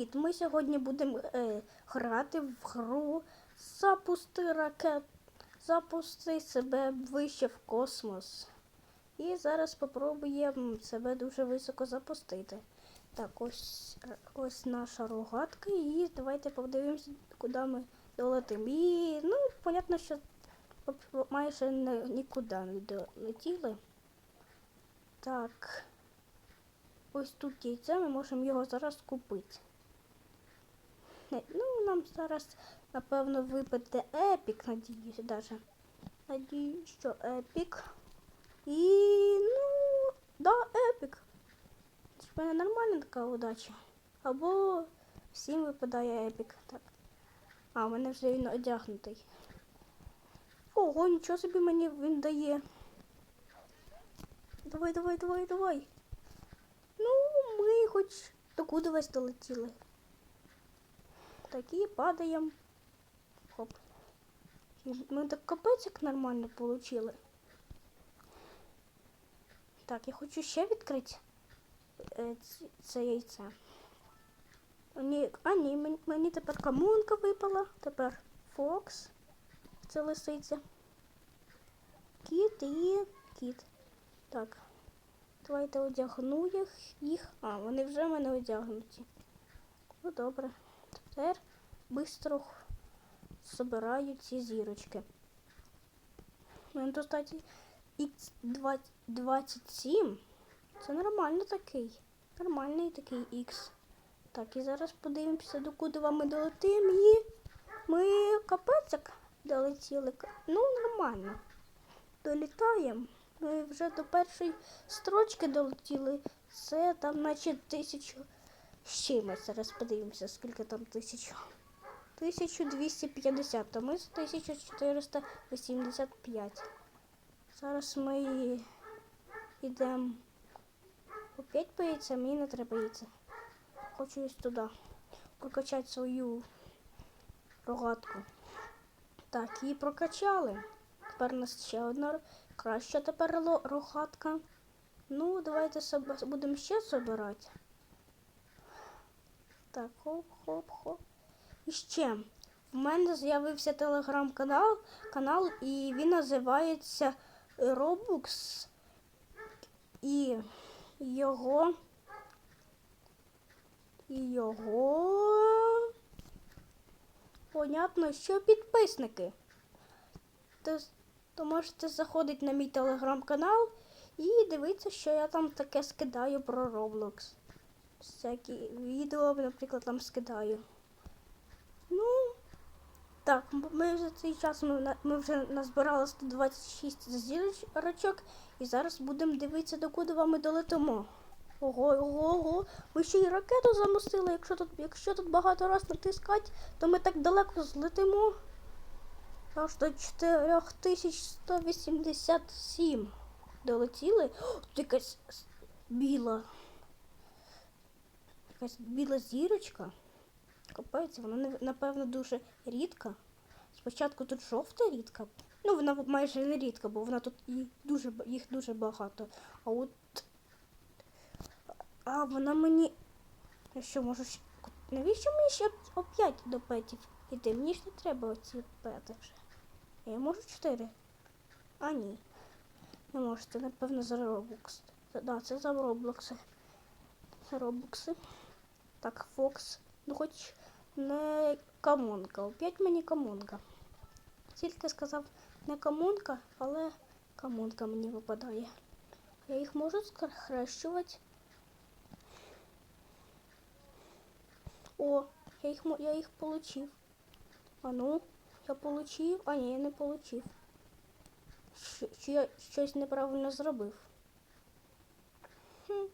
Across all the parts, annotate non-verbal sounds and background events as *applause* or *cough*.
Привіт! Ми сьогодні будемо е, грати в гру Запусти ракет. Запусти себе вище в космос. І зараз спробуємо себе дуже високо запустити. Так, ось, ось наша рогатка. І давайте подивимося, куди ми долетимо. І, ну, понятно, що майже нікуди не долетіли. Так. Ось тут яйце, ми можемо його зараз купити. Ну, нам зараз, напевно, випаде епік, надіюсь, даже. Надіюсь, що епік. І, ну, да, епік. В мене нормальна така удача. Або всім випадає епік. Так. А, в мене вже він одягнутий. Ого, нічого собі мені він дає. Давай, давай, давай, давай. Ну, ми хоч докуди весь долетіли. Такі падаємо. Хоп. Ми так капець нормально получили. Так, я хочу ще відкрити е, це яйце. Ні, а ні, мені, тепер камунка випала, тепер Фокс. Це лисиця. Кіт і кіт. Так. Давайте одягну їх, їх. А, вони вже в мене одягнуті. Ну добре. Тепер швидко збираю ці зірочки. У мене кстати, X27. Це нормально такий. Нормальний такий X. Так, і зараз подивимося, докуди вам ми долетимо. І ми капець долетіли. Ну, нормально. Долітаємо. Ми вже до першої строчки долетіли. Це там, наче тисячу з чимось. Зараз подивимося, скільки там тисяч. 1250, то ми з 1485. Зараз ми йдемо опять по яйцям, мені не треба яйця. Хочу ось туди прокачати свою рогатку. Так, її прокачали. Тепер у нас ще одна краща тепер рогатка. Ну, давайте будемо ще збирати. Так, хоп-хоп-хоп. І ще. В мене з'явився телеграм-канал, канал, і він називається Robux. І його. І його. Понятно, що підписники. То, то можете заходити на мій телеграм-канал і дивитися, що я там таке скидаю про Roblox. Всякі відео, наприклад, там скидаю. Ну, так, ми за цей час ми, ми вже назбирали 126 зірочок і зараз будемо дивитися, докуди вам ми долетимо. Ого, ого, ого. Ми ще й ракету замостили. Якщо тут, якщо тут багато раз натискати, то ми так далеко злетимо. Аж до 4187 долетіли. О, тут якась біла. Якась біла зірочка. Капець, вона напевно дуже рідка. Спочатку тут жовта рідка. Ну, вона майже не рідка, бо вона тут і дуже, їх дуже багато. А от. А вона мені. Я що можу ще. Навіщо мені ще оп'ять до петів іти? Мені ж не треба оці пети вже. Я можу чотири? А ні. Не можу, це напевно за Roblox. Це- Да, це за Роблокси. За Роблокси. Так, Фокс. Ну хоч не камонка. Опять мені камонка. Тільки сказав не камонка, але камонка мені випадає. Я їх можу схрещувати. О, я їх, я їх получив. А ну, я получив. А ні, я не получив. Що, чи я щось неправильно зробив? Хм.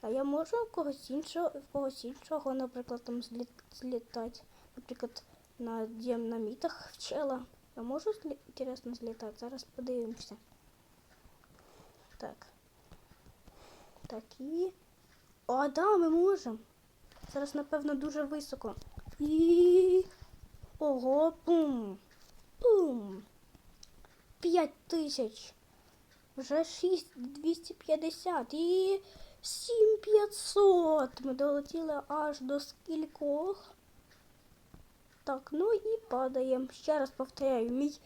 А я можу в когось іншого, в когось іншого, наприклад, там зліт, злітати. Наприклад, на діамнамітах вчила. Я можу інтересно злітати? Зараз подивимося. Так. Такі. О, да, ми можемо. Зараз, напевно, дуже високо. І. Ого, пум. Пум. П'ять тисяч. Вже шість 250. І 7500. Ми долетіли аж до скількох. Так, ну і падаємо. Ще раз повторяю, мій,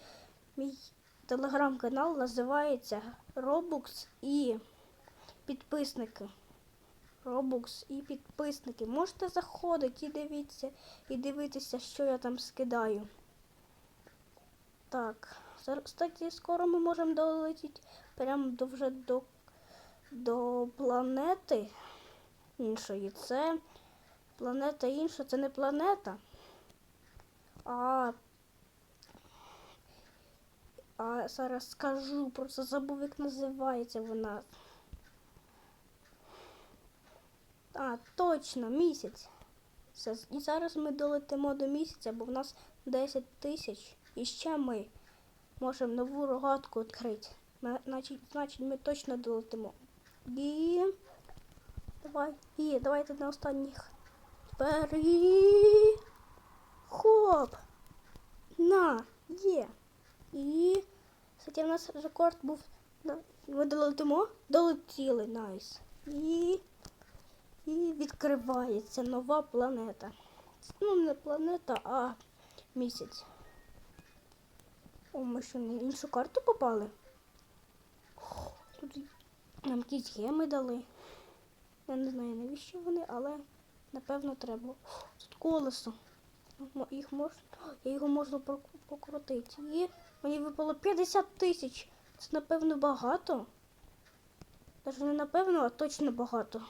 мій телеграм-канал називається Robux і підписники. Robux і підписники. Можете заходити і дивіться, і дивитися, що я там скидаю. Так, зараз, кстати, скоро ми можемо долетіти прямо до вже до, до планети іншої. Це планета інша, це не планета. А, а зараз скажу, просто забув, як називається вона. А, точно, місяць. І зараз ми долетимо до місяця, бо в нас 10 тисяч. І ще ми можемо нову рогатку відкрити. Значить, значить, ми точно долетимо. І... Давай. І давайте на останніх. Тепер. Хоп! На, є. І... Кстати, у нас рекорд був. Ми долетимо? Долетіли, найс. І... І відкривається нова планета. Ну, не планета, а місяць. О, ми що на іншу карту попали? Тут нам якісь геми дали. Я не знаю, навіщо вони, але напевно треба. Тут колесо. Їх можна, його можна покрутити. І мені випало 50 тисяч. Це напевно багато. Навіть не напевно, а точно багато.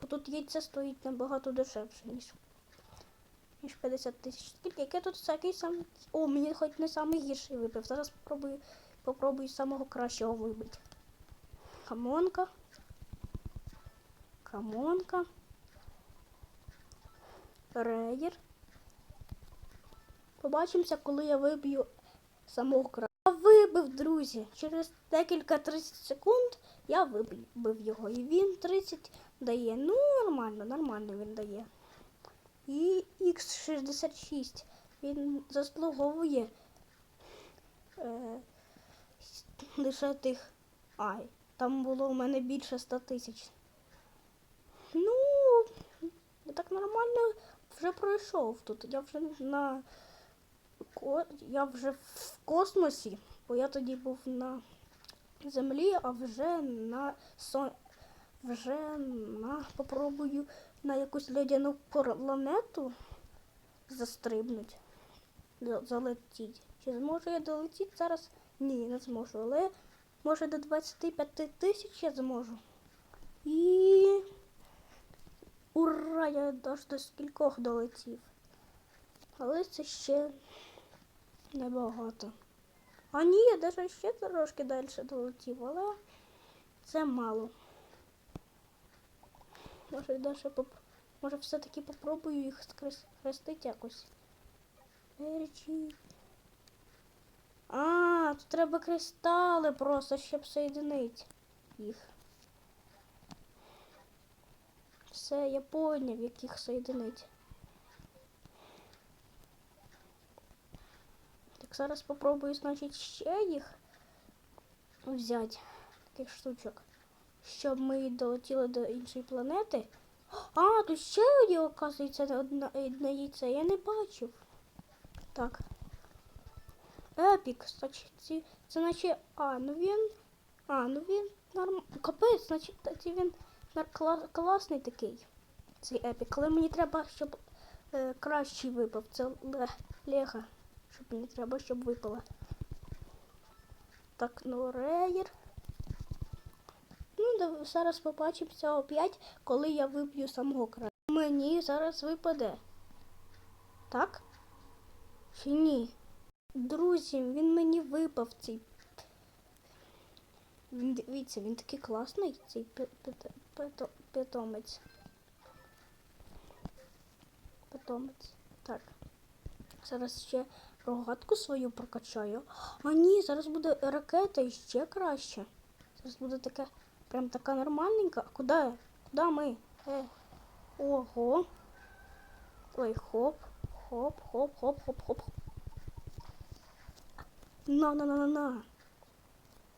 Бо тут яйце стоїть набагато дешевше, ніж, ніж 50 тисяч. Скільки? Яке тут всякий сам. О, мені хоч не самий гірший випив. Зараз попробую, попробую самого кращого вибити. Камонка. Камонка. Рейер. Побачимося, коли я виб'ю самого кращого. Я вибив, друзі. Через декілька 30 секунд я вибив його. І він 30 дає. Ну, нормально, нормально він дає. І X66. Він заслуговує е, лише тих. Ай, там було у мене більше 100 тисяч. Ну, я так нормально вже пройшов тут. Я вже на я вже в космосі, бо я тоді був на землі, а вже на сон... вже на попробую на якусь льодяну планету застрибнути, за- залетіти. Чи зможу я долетіти зараз? Ні, не зможу, але може до 25 тисяч я зможу. І ура! Я аж до скількох долетів. Але це ще небагато. А ні, я навіть ще трошки далі долетів, але це мало. Може, даже поп... Може все-таки попробую їх схрестити якось. Ерчі. А, тут треба кристали просто, щоб соєдинити їх. Все, я поняв, як їх соєдинити. Так, зараз попробую, значить, ще їх взяти, таких штучок, щоб ми долетіли до іншої планети. А, тут ще є, оказується, одне яйце. Я не бачив. Так. Епік, значить, це наче. А, ну він. А, ну він норм. Капець, значить, він класний такий. Цей епік. Але мені треба, щоб е, кращий випав. Це ле, лега. Щоб мені треба, щоб випала. Так, ну рейер. Ну, зараз побачимося опять, коли я виб'ю самого краю. Мені зараз випаде. Так? Чи ні? Друзі, він мені випав цей. Він, дивіться, він такий класний, цей пи- пи- питомець. Питомець. Так. Зараз ще рогатку свою прокачаю. А ні, зараз буде ракета і ще краще. Зараз буде таке, прям така нормальненька. А куди? Куди ми? Е. Ого. Ой, хоп, хоп, хоп, хоп, хоп, хоп. На, на, на, на, на.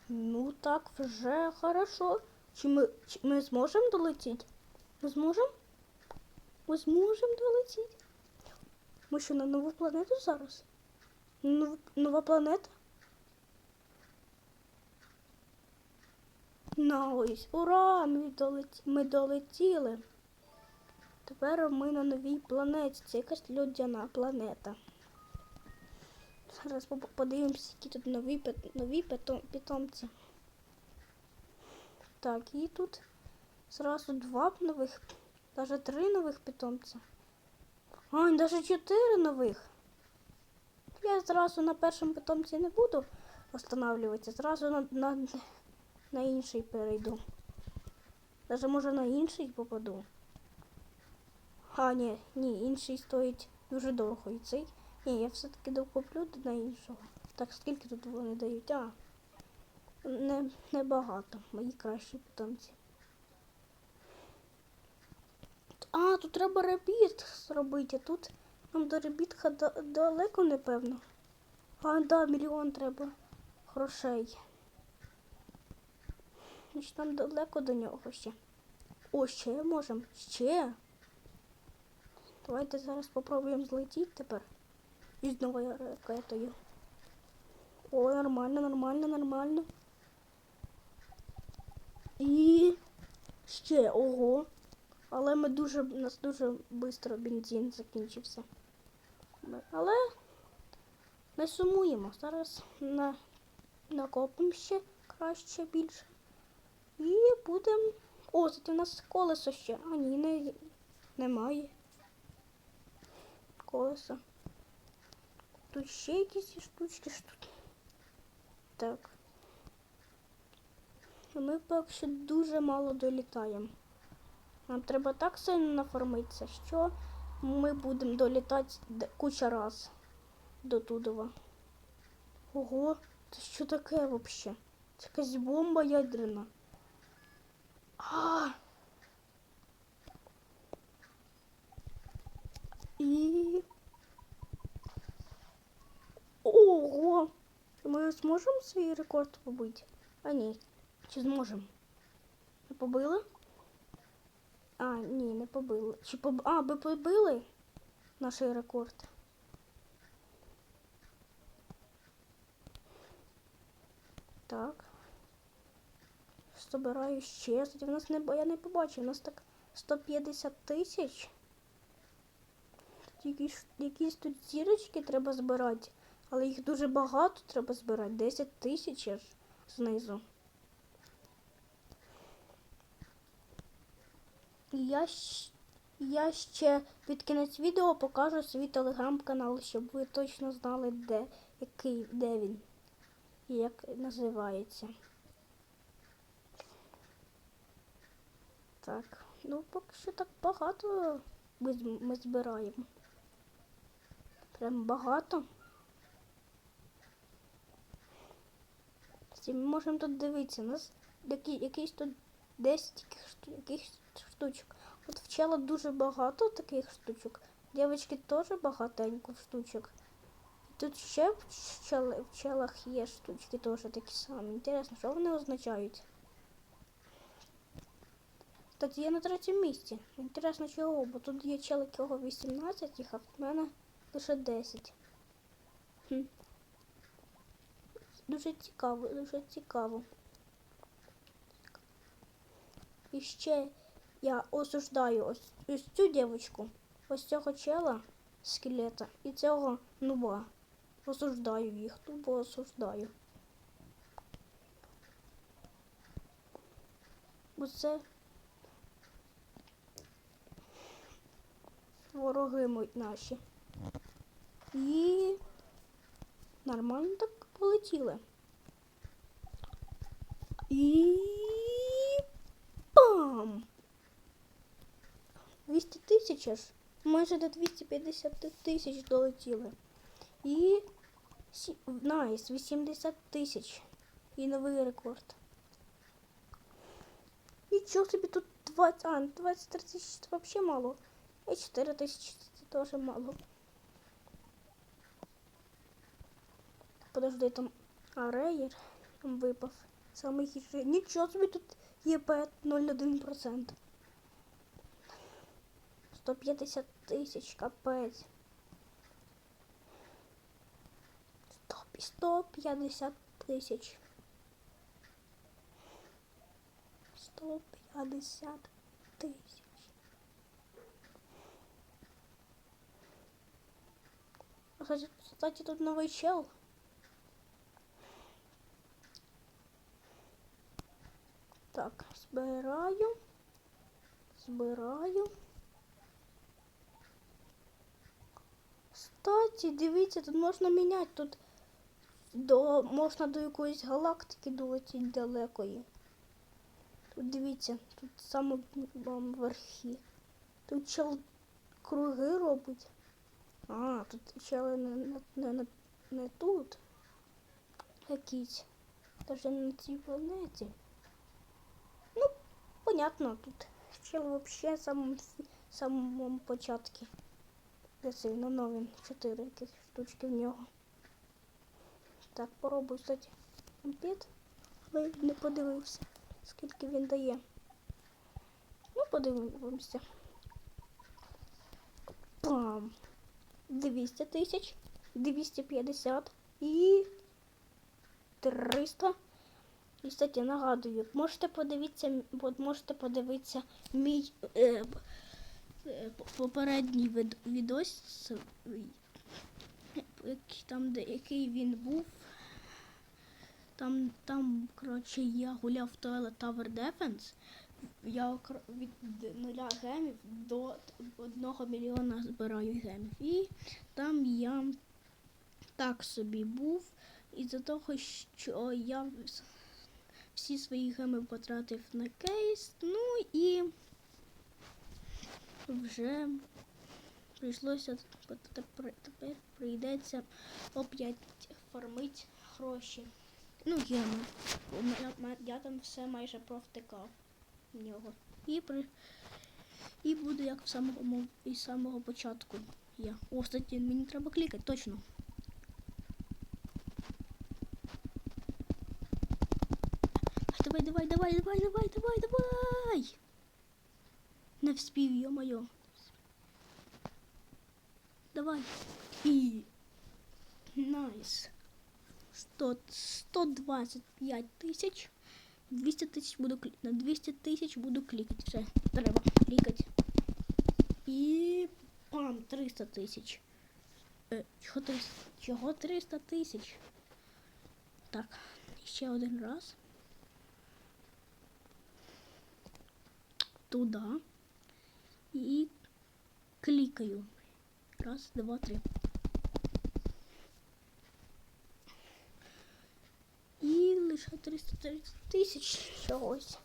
Ну так вже хорошо. Чи ми, чи ми зможемо долетіти? Ми зможемо? Ми зможемо долетіти? Ми що на нову планету зараз? Нов, нова планета? Найс! Ура! Ми, долеті... ми долетіли. Тепер ми на новій планеті. Це якась людяна планета. Зараз по- подивимося, які тут нові, нові питом- питомці. Так, і тут зразу два нових, навіть три нових питомця. А, навіть чотири нових. Я зразу на першому питомці не буду останавливатися, зразу на, на, на інший перейду. Даже може на інший попаду. А, ні, ні, інший стоїть дуже дорого. І цей. Ні, я все-таки докуплю на іншого. Так, скільки тут вони дають? А, не, небагато. Мої кращі питомці. А, тут треба ребіт зробити. Тут нам до ребітка да- далеко, напевно. А, да, мільйон треба грошей. Значить, нам далеко до нього ще. О, ще можемо. Ще. Давайте зараз попробуємо злетіти тепер. Із новою ракетою. О, нормально, нормально, нормально. І ще, ого. Але ми дуже, у нас дуже швидко бензин закінчився. Але не сумуємо. Зараз на, накопимо ще краще більше. І будемо. О, це у нас колесо ще. А ні, не, немає. Колеса. Тут ще якісь штучки що тут. Так. Ми поки що дуже мало долітаємо. Нам треба так сильно нафармитися, що ми будемо долітати куча раз до Тудова. Ого, це що таке взагалі? Це якась бомба ядерна. А! І... Ого! Ми зможемо свій рекорд побити? А ні. Чи зможемо? Не побили? А, ні, не побили. Чи поб... А, ви побили наш рекорд? Так. Собираю ще. В нас не я не побачив. У нас так 150 тисяч. Якісь, якісь тут зірочки треба збирати, але їх дуже багато треба збирати. 10 тисяч аж знизу. І Я, я ще під кінець відео покажу свій телеграм-канал, щоб ви точно знали, де, який, де він і як називається. Так, ну поки що так багато ми збираємо. Прям багато. Всі Ми можемо тут дивитися. У нас які, якийсь тут 10 таких шту- якихось штучок. От в дуже багато таких штучок. Дівчатки теж багатенько штучок. І тут ще в, чел, челах є штучки теж такі самі. Інтересно, що вони означають? Кстати, я на третьому місці. Інтересно чого, бо тут є чел, якого 18, а в мене лише 10. Хм. Дуже цікаво, дуже цікаво. І ще я осуждаю ось, ось цю дівчинку, ось цього чела скелета і цього нуба. Осуждаю їх, тупо осуждаю. Бо це вороги наші. І нормально так полетіли. І пам! 200 тисяч аж. Майже до 250 тисяч долетіли. І найс, 80 тисяч. І новий рекорд. Нічого собі тут 20, а, 23 тисячі це взагалі мало. І 4 тисячі це теж мало. Подожди, там а рейер там випав. Самий хитрий. Нічого собі тут Є пет 0,1%. 150 тисяч, капець. Стоп, 150 тисяч. 150 тисяч. А, Кстати, кстати, тут новий чел. Так, збираю. Збираю. Кстати, дивіться, тут можна міняти. Тут до, можна до якоїсь галактики долетіти далекої. Тут дивіться, тут саме вам верхі. Тут чел круги робить. А, тут чели не, не, не, не, тут. Якісь. Даже не на цій планеті. Понятно, тут чел вообще в самому, початку. Це він? Ну, чотири якісь штучки в нього. Так, попробуй, кстати, компет. Але не подивився, скільки він дає. Ну, подивимося. Пам. 200 тисяч, 250 і 300. І, кстати, нагадую, можете подивитися, можете подивитися мій е, е, попередній від, відос, там, де, який він був. Там, там, коротше, я гуляв в Toilet Tower Defense. Я від нуля гемів до одного мільйона збираю гемів. І там я так собі був. Із-за того, що я всі свої геми потратив на кейс. Ну і вже прийшлося тепер, прийдеться опять фармить гроші. Ну, геми. Я, там все майже провтикав в нього. І при і буде як в самому із самого початку. Я. О, кстати, мені треба клікати, точно. Давай, давай, давай, давай, давай, давай, давай. Не вспів, йо-моє. Давай. І. Найс. 100, 125 тисяч. 200 тисяч буду клі... на 200 тисяч буду клікати. Все, треба клікати. І пам, 300 тисяч. Е, чого 300? Чого 300 тисяч? Так, ще один раз. Туда. І клікаю. Раз, два, три. І лише 330 тисяч чогось.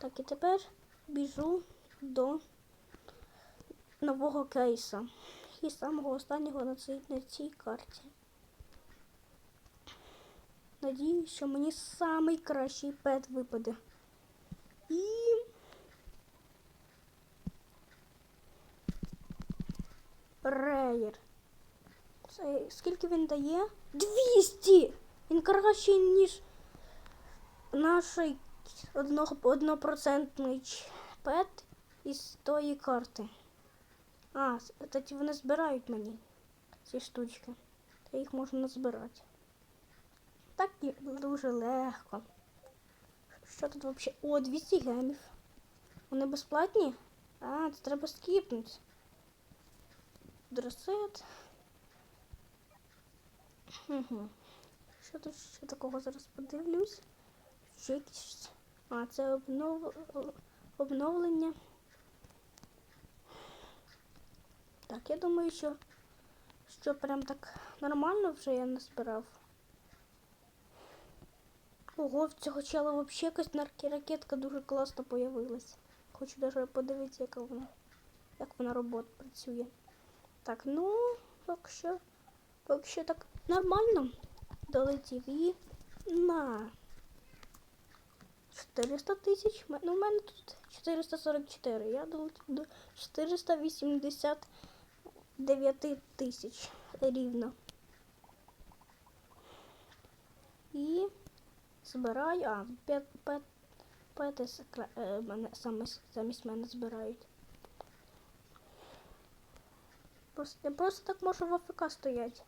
Так, і тепер біжу до нового кейса. І самого останнього на цій, на цій карті. Надіюсь, що мені самий кращий пет випаде. І. Реєр. Це скільки він дає? 200! Він кращий, ніж наш однопроцентний пет із тої карти. А, тоді вони збирають мені ці штучки. Та їх можна назбирати. Так і дуже легко. Що тут взагалі? О, 200 гемів. Вони безплатні? А, це треба скіпнути. Дресет. Угу. Що тут ще такого зараз подивлюсь? Ще якісь. А, це обнов... обновлення. Так, я думаю, що, що прям так нормально вже я не збирав. Ого, в цього чела взагалі якась ракетка дуже класно появилась. Хочу навіть подивитися, яка вона, як вона робот працює. Так, ну, поки що, поки що так нормально долетів і на 400 тисяч. Ну, у мене тут 444. Я долетів до 489 тисяч рівно. І збираю. А, Пети е, мене, саме, замість мене збирають. Просто, я просто так можу в АФК стоять.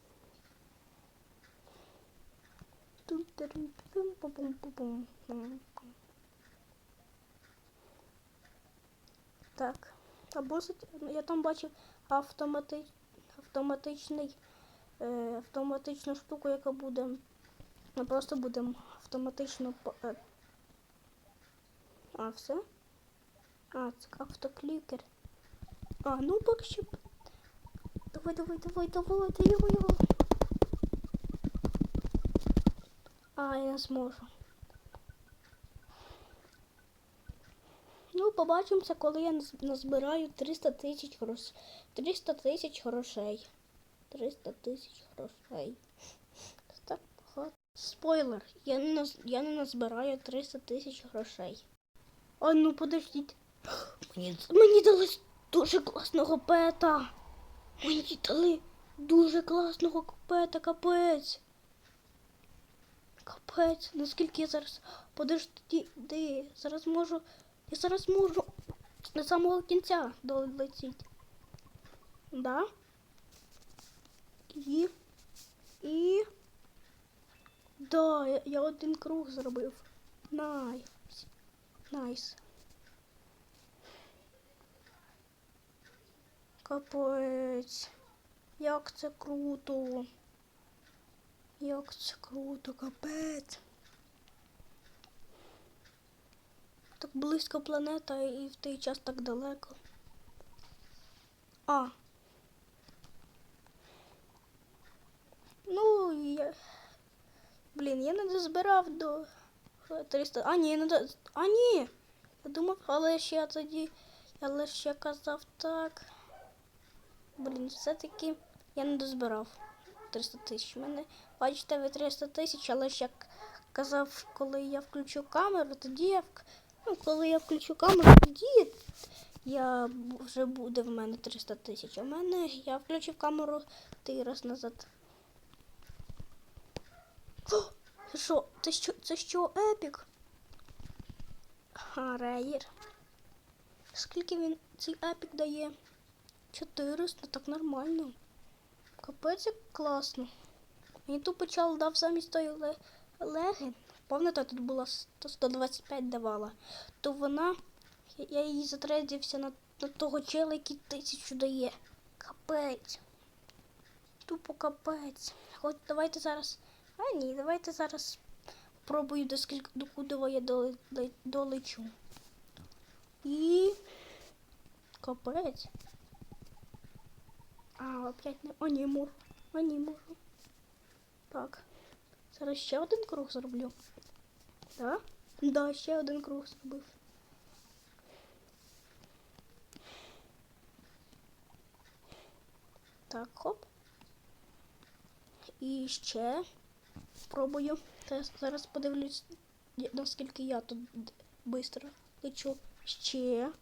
Так. Або я там бачив автомати... автоматичний, е, автоматичну штуку, яка буде. Ми просто будемо автоматично. А, все? А, це автоклікер. А, ну поки що. Давай, давай, давай, давай, давай його, його. А, я зможу. Ну, побачимося, коли я назбираю 300 тисяч грош... 300 тисяч грошей. 300 тисяч грошей. Так багато. Спойлер, я не, наз... я не назбираю 300 тисяч грошей. А ну подождіть. *gasps* Мені, мені дали дуже класного пета. Мені дали дуже класного пета, капець. Капець, наскільки я зараз. Подожди, де? Зараз можу. Я зараз можу до самого кінця долетіти. Да? І. І. Да, я, я один круг зробив. Найс. Найс. Капець. Як це круто. Як це круто, капець. Так близько планета і в той час так далеко. А. Ну, я... Блін, я не дозбирав до 300. А, ні, не до... А, ні! Я думав, але ж я тоді. Я казав так. Блін, все-таки я не дозбирав 300 тисяч. У мене, бачите, ви 300 тисяч, але ж як казав, коли я включу камеру, тоді я ну, коли я включу камеру, тоді я вже буде в мене 300 тисяч. В мене я включив камеру три раз назад. О, це що? Це що? Це що, епік? А, рейер. Скільки він цей епік дає? 400, так нормально. Капець як класно. Мені тупо чел дав замість тої ле- леги. Пам'ятаєте, тут була 125 давала. То вона, я- я її затрейдився на, на того чела, який тисячу дає. Капець. Тупо капець. Хоч давайте зараз. А ні, давайте зараз пробую до скільки до куди я долечу. І. Капець. А, опять не. О, ні, можу. А, ні, можу. Так. Зараз ще один круг зроблю. Да? Да, ще один круг зробив. Так, хоп. І ще пробую. Та зараз подивлюсь, наскільки я тут швидко лечу. Ще.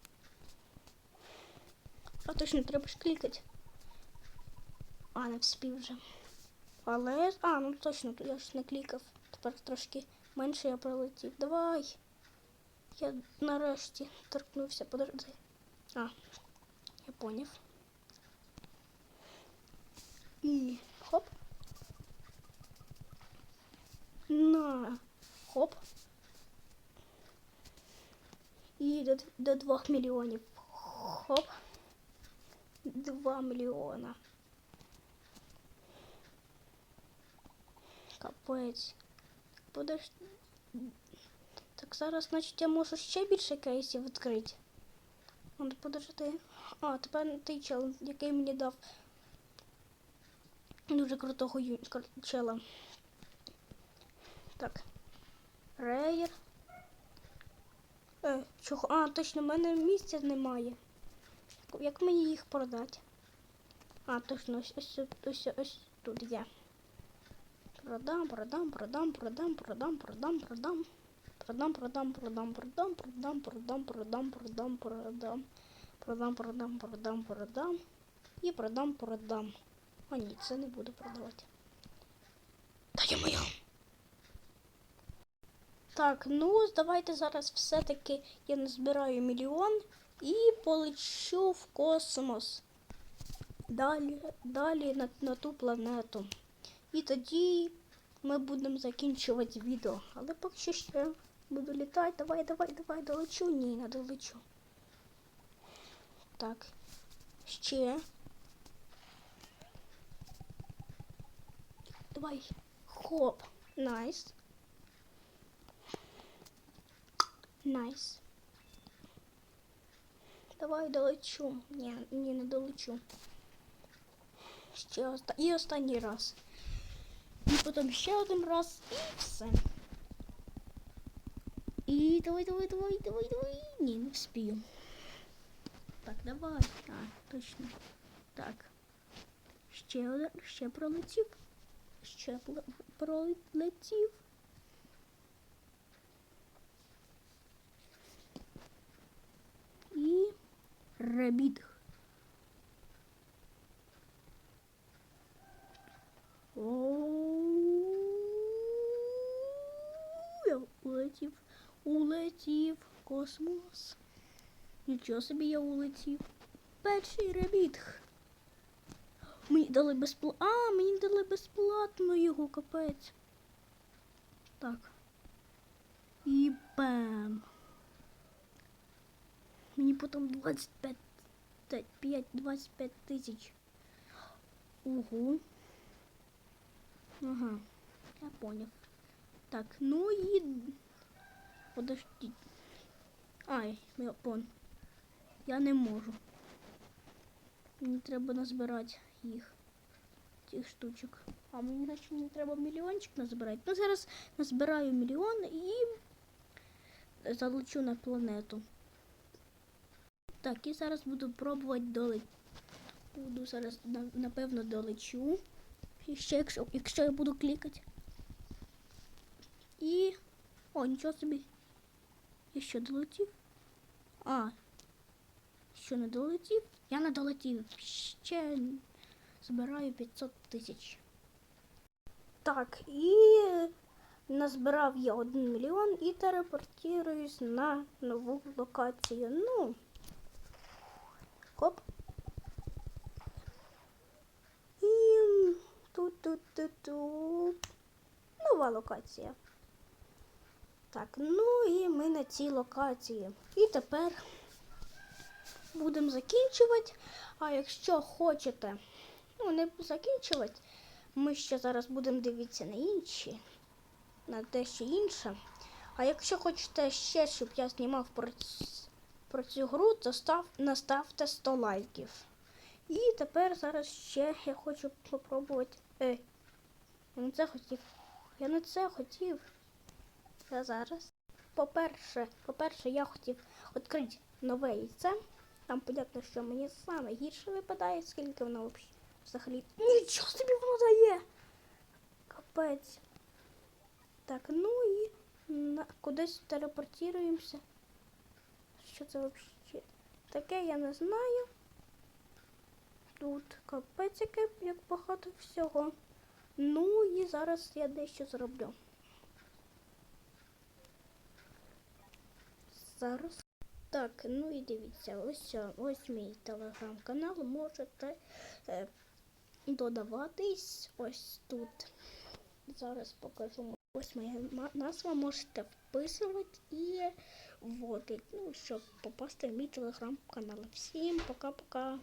А точно треба ж клікати. А, не вспів вже. Але. А, ну точно, я ж не клікав. Тепер трошки менше я пролетів. Давай. Я нарешті торкнувся. Подожди. А, я поняв. І хоп. На. Хоп. І до, до двох мільйонів. Хоп. Два мільйона. Капець. Подож... Так зараз, значить, я можу ще більше кейсів відкрити. Ну, подожди. А, тепер той чел, який мені дав дуже крутого ю... чела. Так. Рейер. Е, чого? А, точно, в мене місця немає. Як мені їх продати? А, точно, ось ось ось, ось тут є. Продам, продам, продам, продам, продам, продам, продам. Продам, продам, продам, продам, продам, продам, продам, продам, продам. Продам, продам, продам, продам. І продам, продам. А ні, це не буду продавати. Та я моя. Так, ну давайте зараз все-таки я назбираю мільйон і полечу в космос. Далі, далі на, на ту планету. І тоді ми будемо закінчувати відео. Але поки що ще буду літати. Давай, давай, давай, долечу. Ні, не долечу. Так. Ще. Давай. Хоп. Найс. Найс. Давай долечу. Ні, ні, не долечу. Ще оста... і останній раз. І потім ще один раз і все. І давай, давай, давай, давай, давай. Ні, не вспію. Так, давай. А, точно. Так. Ще один, ще пролетів. Ще пролетів. І ребіт. Я улетів, улетів в космос. Нічого собі я улетів. Перший ребіт. Мені дали безплатно. А, мені дали безплатно його, капець. Так. І бам. Мені потім 25 5-25 тисяч. Ого. Ага, я понял. Так, ну і... Подождіть. Ай, я пон. Я не можу. Мені треба назбирати їх. Цих штучок. А мені значить мені треба мільйончик назбирати. Ну зараз назбираю мільйон і залечу на планету. Так, і зараз буду пробувати долетіти. Буду зараз напевно долечу. І ще якщо, якщо я буду клікати. І. О, нічого собі. Я що долетів? А. Що не долетів? Я не долетів. Ще збираю 500 тисяч. Так, і назбирав я 1 мільйон і телепортуюсь на нову локацію. Ну. Коп. І тут-тут-тут-тут. Нова локація. Так, ну і ми на цій локації. І тепер будемо закінчувати. А якщо хочете, ну не закінчувати, ми ще зараз будемо дивитися на інші, на дещо інше. А якщо хочете ще, щоб я знімав про, про цю гру, то став, наставте 100 лайків. І тепер зараз ще я хочу попробувати. Ей, я не це хотів. Я не це хотів. Я зараз. По-перше, по-перше, я хотів відкрити нове яйце. Там понятно, що мені саме гірше випадає, скільки воно взагалі- взагалі. Нічого собі воно дає! Капець. Так, ну і на, кудись телепортуємося. Що це взагалі? Таке я не знаю. Тут капець яке, як багато всього. Ну і зараз я дещо зроблю. Зараз. Так, ну і дивіться, ось, ось мій телеграм-канал. Можете е, додаватись ось тут. Зараз покажу. Ось моя назва можете вписувати і вводити, ну, щоб попасти в мій телеграм-канал. Всім пока-пока.